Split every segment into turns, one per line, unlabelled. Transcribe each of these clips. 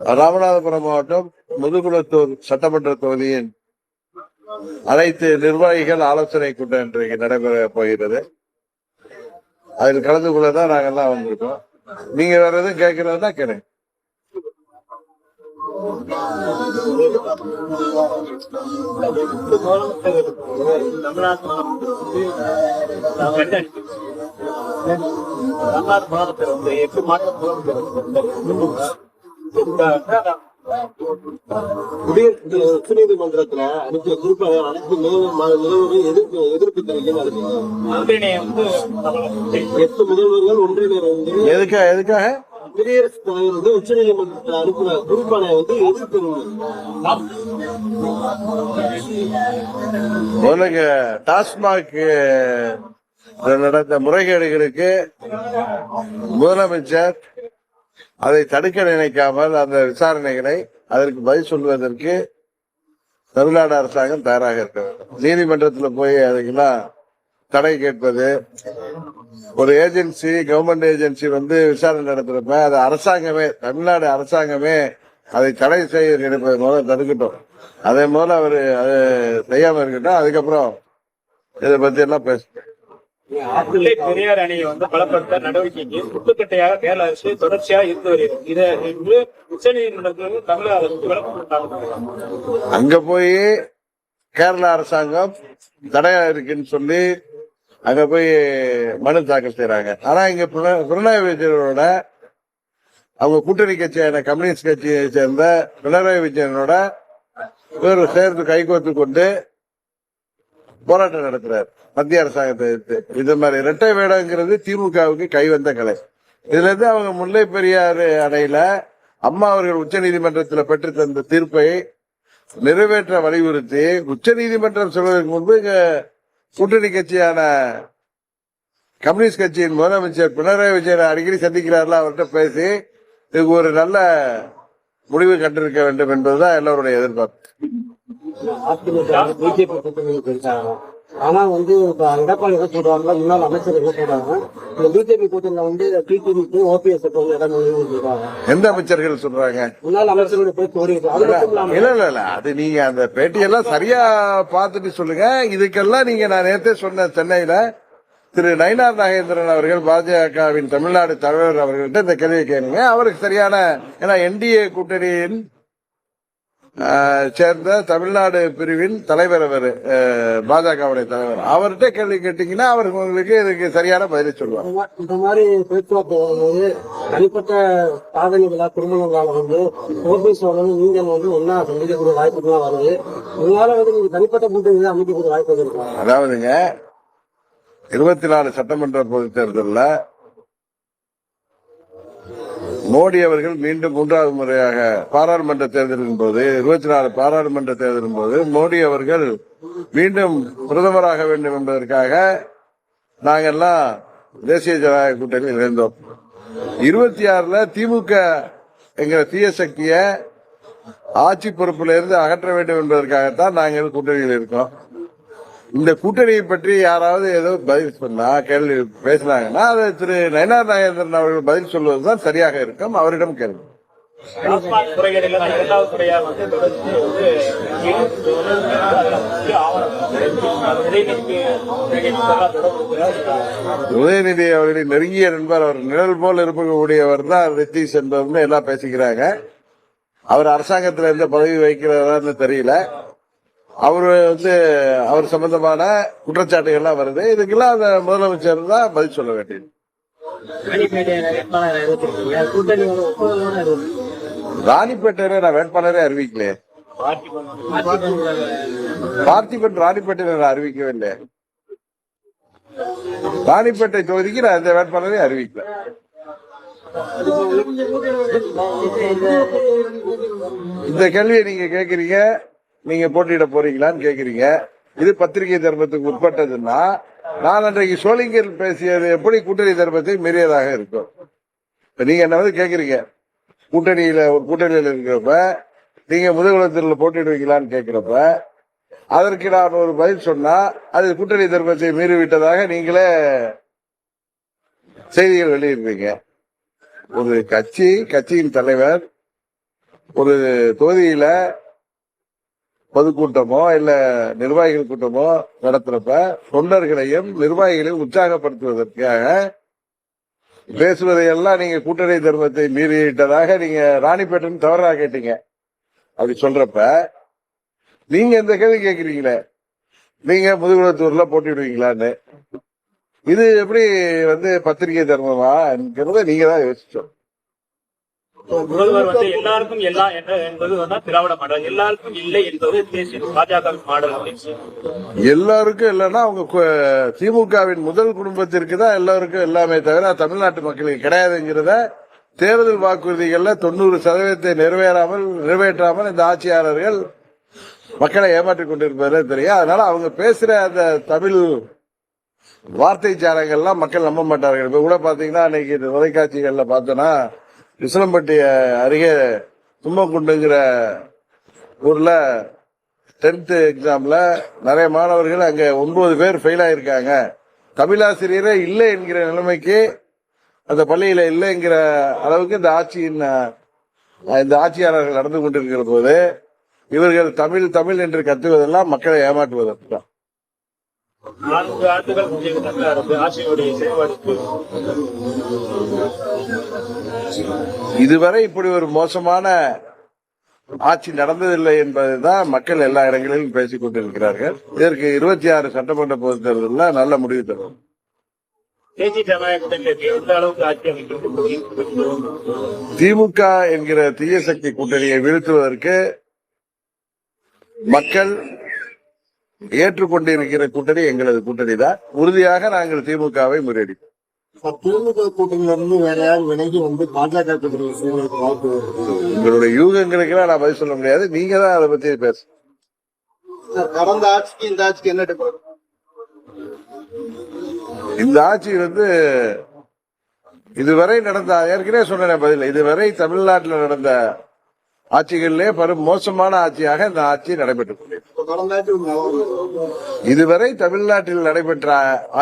ராமநாதபுரம் மாவட்டம் முதுகுளத்தூர் சட்டமன்ற தொகுதியின் அனைத்து நிர்வாகிகள் ஆலோசனை கூட்டம் இன்றைக்கு நடைபெற போகிறது. அதில் கலந்து கொள்ளதான் தான் நாங்கெல்லாம் வந்திருக்கோம். நீங்க வேற எதுவும் கேட்கறதா கேளுங்க.
தமிழ்நாடு மாநிலத்தில் வந்து எட்டு குடியரசு உச்சநீதிமன்றத்துல அனைத்து குறிப்பாக அனைத்து முதல்வரும் எதிர்ப்பு எதிர்ப்பு தெரிவிக்கிறது எட்டு முதல்வர்கள் ஒன்றிணைந்து
எதுக்காக எதுக்காக?
குடியரசுத் தலைவர் வந்து உச்சநீதிமன்றத்தில் அனுப்பின குறிப்பானை வந்து எதிர்ப்பு
முதல்ல டாஸ்மாக் நடந்த முறைகேடுகளுக்கு முதலமைச்சர் அதை தடுக்க நினைக்காமல் அந்த விசாரணைகளை அதற்கு பதில் சொல்வதற்கு தமிழ்நாடு அரசாங்கம் தயாராக இருக்க வேண்டும். நீதிமன்றத்தில் போய் அதுக்கெல்லாம் தடை கேட்பது ஒரு ஏஜென்சி கவர்மெண்ட் ஏஜென்சி வந்து விசாரணை நடத்துறப்ப அது அரசாங்கமே தமிழ்நாடு அரசாங்கமே அதை தடை செய்ய நினைப்பது முதல்ல தடுக்கட்டும். அதே முதல்ல அவர் அது செய்யாம இருக்கட்டும். அதுக்கப்புறம் இதை பத்தி எல்லாம் பேச
முல்லை பெரியார் அணையை வந்து பலப்படுத்த நடவடிக்கைக்கு முட்டுக்கட்டையாக கேரள அரசு தொடர்ச்சியாக இருந்து வருகிறது. இதை இன்று உச்சநீதிமன்றத்தில் தமிழக அரசு விளக்கம் கொடுத்தாங்க
அங்க போய் கேரள அரசாங்கம் தடையா இருக்குன்னு சொல்லி அங்க போய் மனு தாக்கல் செய்யறாங்க ஆனா இங்க பிரண- பினராயி விஜயனோட அவங்க கூட்டணி கட்சியான கம்யூனிஸ்ட் கட்சியை சேர்ந்த பினராயி விஜயனோட இவர் சேர்ந்து கைகோர்த்து கொண்டு போராட்டம் நடத்துறாரு. மத்திய அரசாங்கத்தை எதிர்த்து. இது மாதிரி இரட்டை வேடங்கிறது திமுகவுக்கு கைவந்த கலை. இதுல இருந்து அவங்க முல்லை பெரியாறு அணையில அம்மா அவர்கள் உச்ச நீதிமன்றத்தில் பெற்று தந்த தீர்ப்பை நிறைவேற்ற வலியுறுத்தி உச்ச நீதிமன்றம் சொல்வதற்கு முன்பு இங்க கூட்டணி கட்சியான கம்யூனிஸ்ட் கட்சியின் முதலமைச்சர் பினராயி விஜயன் அடிக்கடி சந்திக்கிறார்கள் அவர்கிட்ட பேசி இதுக்கு ஒரு நல்ல முடிவு கண்டிருக்க வேண்டும் என்பதுதான் எல்லோருடைய எதிர்பார்ப்பு.
அதிமுக பிஜேபி கூட்டணி இருக்காங்க ஆனா வந்து இப்ப எடப்பாடி என்ன சொல்றாங்க முன்னாள் அமைச்சர் என்ன சொல்றாங்க இந்த பிஜேபி கூட்டணியில வந்து டிடிவிக்கு ஓபிஎஸ் இடம் இருக்காங்க
எந்த அமைச்சர்கள் சொல்றாங்க?
முன்னாள் அமைச்சருடைய போய் கோரி அது மட்டும் இல்லாம
இல்ல இல்ல இல்ல அது நீங்க அந்த பேட்டியெல்லாம் சரியா பார்த்துட்டு சொல்லுங்க. இதுக்கெல்லாம் நீங்க நான் நேரத்தே சொன்ன சென்னையில திரு நயினார் நாகேந்திரன் அவர்கள் பாஜகவின் தமிழ்நாடு தலைவர் அவர்கள்ட்ட இந்த கேள்வியை கேளுங்க. அவருக்கு சரியான ஏன்னா என்டிஏ கூட்டணியின் சேர்ந்த தமிழ்நாடு பிரிவின் தலைவர் அவர் பாஜகவுடைய தலைவர். அவர்கிட்ட கேள்வி கேட்டீங்கன்னா அவர் உங்களுக்கு இதுக்கு சரியான பதிலை சொல்லுவார்
இந்த மாதிரி பேச்சுவார்த்தை வரும்போது தனிப்பட்ட சாதனைகளா திருமணங்களால வந்து ஓபிஎஸ் வந்து நீங்கள் வந்து ஒன்னா சந்திக்கக்கூடிய வாய்ப்புகள்லாம் வருது. இதனால வந்து நீங்க தனிப்பட்ட கூட்டணி அமைக்கக்கூடிய வாய்ப்பு
அதாவதுங்க இருபத்தி நாலு சட்டமன்ற பொதுத் தேர்தலில் மோடி அவர்கள் மீண்டும் மூன்றாவது முறையாக பாராளுமன்ற தேர்தலின் போது இருபத்தி நாலு பாராளுமன்ற தேர்தலின் போது மோடி அவர்கள் மீண்டும் பிரதமராக வேண்டும் என்பதற்காக நாங்கெல்லாம் தேசிய ஜனநாயக கூட்டணியில் இருந்தோம் இருபத்தி ஆறுல திமுக என்கிற தீய சக்தியை ஆட்சி பொறுப்பில் இருந்து அகற்ற வேண்டும் என்பதற்காகத்தான் நாங்கள் கூட்டணியில் இருக்கோம். இந்த கூட்டணியை பற்றி யாராவது ஏதோ பதில் சொன்னா கேள்வி பேசினாங்கன்னா அதை திரு நயனார் நாகேந்திரன் அவர்கள் பதில் சொல்வதுதான் சரியாக இருக்கும். அவரிடம் கேள்வி உதயநிதி அவர்களின் நெருங்கிய நண்பர் அவர் நிழல் போல் இருக்கக்கூடியவர் தான் ரித்தீஷ் என்பவர்னு எல்லாம் பேசிக்கிறாங்க. அவர் அரசாங்கத்தில் எந்த பதவி வைக்கிறாரான்னு தெரியல. அவர் வந்து அவர் சம்பந்தமான குற்றச்சாட்டுகள்லாம் வருது. இதுக்கெல்லாம் அந்த முதலமைச்சர் தான் பதில் சொல்ல வேண்டியது. ராணிப்பேட்டையில நான் வேட்பாளரே அறிவிக்கலையே. பார்த்திபன் ராணிப்பேட்டையில நான் அறிவிக்கவே இல்லை. ராணிப்பேட்டை தொகுதிக்கு நான் எந்த வேட்பாளரையும் அறிவிக்கல. இந்த கேள்வியை நீங்க கேக்குறீங்க நீங்க போட்டியிட போறீங்களான்னு கேக்குறீங்க. இது பத்திரிகை தர்மத்துக்கு உட்பட்டதுன்னா நான் அன்றைக்கு சோளிங்கர் பேசியது எப்படி கூட்டணி தர்மத்தை மீறியதாக இருக்கும். இப்ப நீங்க என்ன வந்து கேக்குறீங்க? கூட்டணியில ஒரு கூட்டணியில இருக்கிறப்ப நீங்க முதுகுலத்தில் போட்டிடுவீங்களான்னு கேட்கிறப்ப அதற்கு நான் ஒரு பதில் சொன்னா அது கூட்டணி தர்மத்தை மீறிவிட்டதாக நீங்களே செய்திகள் வெளியிடுறீங்க. ஒரு கட்சி கட்சியின் தலைவர் ஒரு தொகுதியில பொதுக்கூட்டமோ இல்ல நிர்வாகிகள் கூட்டமோ நடத்துறப்ப தொண்டர்களையும் நிர்வாகிகளையும் உற்சாகப்படுத்துவதற்காக பேசுவதையெல்லாம் நீங்க கூட்டணி தர்மத்தை மீறிட்டதாக நீங்க ராணிப்பேட்டன் தவறா கேட்டீங்க. அப்படி சொல்றப்ப நீங்க இந்த கேள்வி கேக்குறீங்களே நீங்க முதுகுலத்தூர்ல போட்டிடுவீங்களான்னு இது எப்படி வந்து பத்திரிகை தர்மமாங்கிறத நீங்க தான் யோசிச்சோம்.
முதல்வர் வந்து எல்லாருக்கும் எல்லாம் என்பது வந்து திராவிட மாடல். எல்லாருக்கும் இல்லை என்பது தேசிய பாஜக மாடல்
எல்லாருக்கும் இல்லைன்னா அவங்க திமுகவின் முதல் குடும்பத்திற்கு தான் எல்லாருக்கும் எல்லாமே தவிர தமிழ்நாட்டு மக்களுக்கு கிடையாதுங்கிறத தேர்தல் வாக்குறுதிகள்ல தொண்ணூறு சதவீதத்தை நிறைவேறாமல் நிறைவேற்றாமல் இந்த ஆட்சியாளர்கள் மக்களை ஏமாற்றிக் கொண்டிருப்பதே தெரியும். அதனால அவங்க பேசுற அந்த தமிழ் வார்த்தை சாரங்கள்லாம் மக்கள் நம்ப மாட்டார்கள். இப்ப கூட பாத்தீங்கன்னா அன்னைக்கு இந்த தொலைக்காட்சிகள்ல பார்த்தோன்னா விசலம்பட்டி அருகே தும்பக்குண்டுங்கிற ஊரில் டென்த்து எக்ஸாமில் நிறைய மாணவர்கள் அங்கே ஒன்பது பேர் ஃபெயில் ஆகியிருக்காங்க தமிழாசிரியரே இல்லை என்கிற நிலைமைக்கு அந்த பள்ளியில் இல்லைங்கிற அளவுக்கு இந்த ஆட்சியின் இந்த ஆட்சியாளர்கள் நடந்து கொண்டிருக்கிற போது இவர்கள் தமிழ் தமிழ் என்று கத்துவதெல்லாம் மக்களை ஏமாற்றுவதற்கு தான்
நான்கு ஆண்டுகள் அரசு
இதுவரை இப்படி ஒரு மோசமான ஆட்சி நடந்ததில்லை என்பதுதான் மக்கள் எல்லா இடங்களிலும் பேசிக் கொண்டிருக்கிறார்கள். இதற்கு இருபத்தி ஆறு சட்டமன்ற பொதுத் தேர்தலில் நல்ல முடிவு தரும். திமுக என்கிற தீய சக்தி கூட்டணியை வீழ்த்துவதற்கு மக்கள் ஏற்றுக்கொண்டிருக்கிற கூட்டணி எங்களது கூட்டணி தான் உறுதியாக நாங்கள் திமுகவை முறியடிப்போம்.
திமுக கூட்டணியில இருந்து வேற யாரும் விலகி வந்து பாஜக கூட்டணி வாய்ப்பு.
உங்களுடைய யூகங்களுக்கெல்லாம் நான் பதில் சொல்ல முடியாது. நீங்க தான் அதை பத்தி பேச
கடந்த ஆட்சிக்கு இந்த ஆட்சிக்கு என்ன டிஃபரன்ஸ்?
இந்த ஆட்சி வந்து இதுவரை நடந்த ஏற்கனவே சொன்னேன் பதில். இதுவரை தமிழ்நாட்டில் நடந்த ஆட்சிகளிலே பெரும் மோசமான ஆட்சியாக இந்த ஆட்சி நடைபெற்றுக் இதுவரை தமிழ்நாட்டில் நடைபெற்ற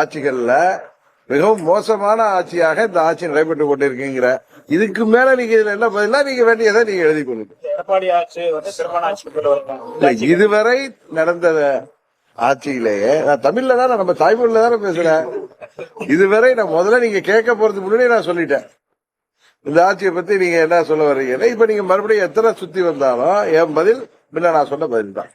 ஆட்சிகள்ல மிகவும் மோசமான ஆட்சியாக இந்த ஆட்சி நடைபெற்றுக் கொண்டிருக்குங்கிற இதுக்கு மேல நீங்க இதுல என்ன பதிலா நீங்க வேண்டியதை நீங்க எழுதி கொள்ளுங்க. இதுவரை நடந்த ஆட்சியிலேயே நான் தமிழ்ல தான் நம்ம தாய்மொழியில தானே பேசுறேன். இதுவரை நான் முதல்ல நீங்க கேட்க போறதுக்கு முன்னாடி நான் சொல்லிட்டேன். இந்த ஆட்சியை பத்தி நீங்க என்ன சொல்ல வர்றீங்க இப்ப நீங்க மறுபடியும் எத்தனை சுத்தி வந்தாலும் என் பதில் முன்ன நான் சொன்ன பதில் தான்